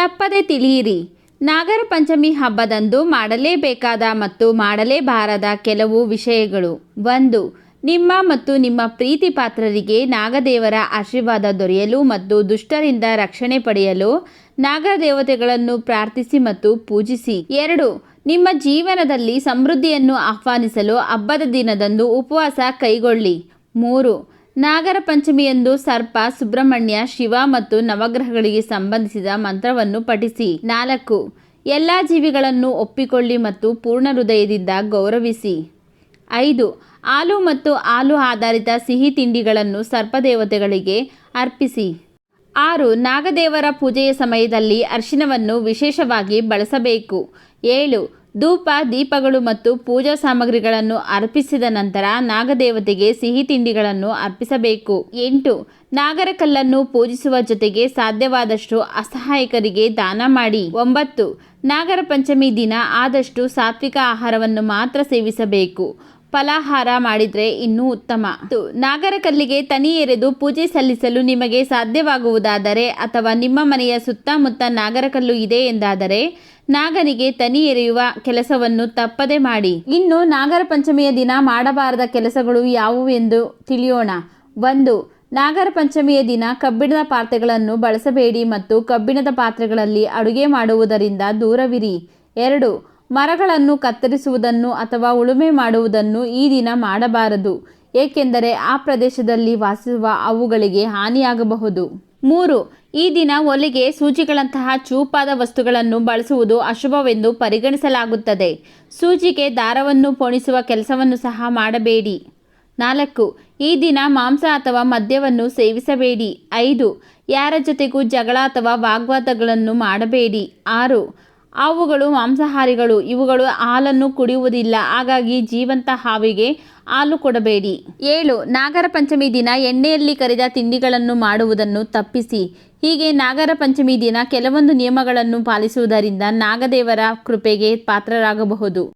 ತಪ್ಪದೆ ತಿಳಿಯಿರಿ. ನಾಗರ ಪಂಚಮಿ ಹಬ್ಬದಂದು ಮಾಡಲೇಬೇಕಾದ ಮತ್ತು ಮಾಡಲೇಬಾರದ ಕೆಲವು ವಿಷಯಗಳು. ಒಂದು, ನಿಮ್ಮ ಮತ್ತು ನಿಮ್ಮ ಪ್ರೀತಿ ಪಾತ್ರರಿಗೆ ನಾಗದೇವರ ಆಶೀರ್ವಾದ ದೊರೆಯಲು ಮತ್ತು ದುಷ್ಟರಿಂದ ರಕ್ಷಣೆ ಪಡೆಯಲು ನಾಗದೇವತೆಗಳನ್ನು ಪ್ರಾರ್ಥಿಸಿ ಮತ್ತು ಪೂಜಿಸಿ. ಎರಡು, ನಿಮ್ಮ ಜೀವನದಲ್ಲಿ ಸಮೃದ್ಧಿಯನ್ನು ಆಹ್ವಾನಿಸಲು ಹಬ್ಬದ ದಿನದಂದು ಉಪವಾಸ ಕೈಗೊಳ್ಳಿ. ಮೂರು ನಾಗರ ಪಂಚಮಿಯಂದು ಸರ್ಪ, ಸುಬ್ರಹ್ಮಣ್ಯ, ಶಿವ ಮತ್ತು ನವಗ್ರಹಗಳಿಗೆ ಸಂಬಂಧಿಸಿದ ಮಂತ್ರವನ್ನು ಪಠಿಸಿ. ನಾಲ್ಕು. ಎಲ್ಲ ಜೀವಿಗಳನ್ನು ಒಪ್ಪಿಕೊಳ್ಳಿ ಮತ್ತು ಪೂರ್ಣ ಹೃದಯದಿಂದ ಗೌರವಿಸಿ. ಐದು. ಹಾಲು ಮತ್ತು ಹಾಲು ಆಧಾರಿತ ಸಿಹಿ ತಿಂಡಿಗಳನ್ನು ಸರ್ಪದೇವತೆಗಳಿಗೆ ಅರ್ಪಿಸಿ. ಆರು. ನಾಗದೇವರ ಪೂಜೆಯ ಸಮಯದಲ್ಲಿ ಅರ್ಶಿನವನ್ನು ವಿಶೇಷವಾಗಿ ಬಳಸಬೇಕು. ಏಳು. ಧೂಪ, ದೀಪಗಳು ಮತ್ತು ಪೂಜಾ ಸಾಮಗ್ರಿಗಳನ್ನು ಅರ್ಪಿಸಿದ ನಂತರ ನಾಗದೇವತೆಗೆ ಸಿಹಿ ತಿಂಡಿಗಳನ್ನು ಅರ್ಪಿಸಬೇಕು. ಎಂಟು. ನಾಗರ ಕಲ್ಲನ್ನು ಪೂಜಿಸುವ ಜೊತೆಗೆ ಸಾಧ್ಯವಾದಷ್ಟು ಅಸಹಾಯಕರಿಗೆ ದಾನ ಮಾಡಿ. ಒಂಬತ್ತು. ನಾಗರ ಪಂಚಮಿ ದಿನ ಆದಷ್ಟು ಸಾತ್ವಿಕ ಆಹಾರವನ್ನು ಮಾತ್ರ ಸೇವಿಸಬೇಕು. ಫಲಾಹಾರ ಮಾಡಿದರೆ ಇನ್ನೂ ಉತ್ತಮ. ನಾಗರಕಲ್ಲಿಗೆ ನಾಗರ ಕಲ್ಲಿಗೆ ತನಿ ಎರೆದು ಪೂಜೆ ಸಲ್ಲಿಸಲು ನಿಮಗೆ ಸಾಧ್ಯವಾಗುವುದಾದರೆ ಅಥವಾ ನಿಮ್ಮ ಮನೆಯ ಸುತ್ತಮುತ್ತ ನಾಗರಕಲ್ಲು ಇದೆ ಎಂದಾದರೆ ನಾಗನಿಗೆ ತನಿ ಎರೆಯುವ ಕೆಲಸವನ್ನು ತಪ್ಪದೆ ಮಾಡಿ. ಇನ್ನು ನಾಗರ ಪಂಚಮಿಯ ದಿನ ಮಾಡಬಾರದ ಕೆಲಸಗಳು ಯಾವುವು ಎಂದು ತಿಳಿಯೋಣ. ಒಂದು, ನಾಗರ ಪಂಚಮಿಯ ದಿನ ಕಬ್ಬಿಣದ ಪಾತ್ರೆಗಳನ್ನು ಬಳಸಬೇಡಿ ಮತ್ತು ಕಬ್ಬಿಣದ ಪಾತ್ರೆಗಳಲ್ಲಿ ಅಡುಗೆ ಮಾಡುವುದರಿಂದ ದೂರವಿರಿ. ಎರಡು ಮರಗಳನ್ನು ಕತ್ತರಿಸುವುದನ್ನು ಅಥವಾ ಉಳುಮೆ ಮಾಡುವುದನ್ನು ಈ ದಿನ ಮಾಡಬಾರದು, ಏಕೆಂದರೆ ಆ ಪ್ರದೇಶದಲ್ಲಿ ವಾಸಿಸುವ ಅವುಗಳಿಗೆ ಹಾನಿಯಾಗಬಹುದು. ಮೂರು, ಈ ದಿನ ಒಲೆಗೆ ಸೂಜಿಗಳಂತಹ ಚೂಪಾದ ವಸ್ತುಗಳನ್ನು ಬಳಸುವುದು ಅಶುಭವೆಂದು ಪರಿಗಣಿಸಲಾಗುತ್ತದೆ. ಸೂಜಿಗೆ ದಾರವನ್ನು ಪೋಣಿಸುವ ಕೆಲಸವನ್ನು ಸಹ ಮಾಡಬೇಡಿ. ನಾಲ್ಕು, ಈ ದಿನ ಮಾಂಸ ಅಥವಾ ಮದ್ಯವನ್ನು ಸೇವಿಸಬೇಡಿ. ಐದು, ಯಾರ ಜೊತೆಗೂ ಜಗಳ ಅಥವಾ ವಾಗ್ವಾದಗಳನ್ನು ಮಾಡಬೇಡಿ. ಆರು ಅವುಗಳು ಮಾಂಸಾಹಾರಿಗಳು, ಇವುಗಳು ಹಾಲನ್ನು ಕುಡಿಯುವುದಿಲ್ಲ. ಹಾಗಾಗಿ ಜೀವಂತ ಹಾವಿಗೆ ಹಾಲು ಕೊಡಬೇಡಿ. ಏಳು, ನಾಗರ ಪಂಚಮಿ ದಿನ ಎಣ್ಣೆಯಲ್ಲಿ ಕರಿದ ತಿಂಡಿಗಳನ್ನು ಮಾಡುವುದನ್ನು ತಪ್ಪಿಸಿ. ಹೀಗೆ ನಾಗರ ಪಂಚಮಿ ದಿನ ಕೆಲವೊಂದು ನಿಯಮಗಳನ್ನು ಪಾಲಿಸುವುದರಿಂದ ನಾಗದೇವರ ಕೃಪೆಗೆ ಪಾತ್ರರಾಗಬಹುದು.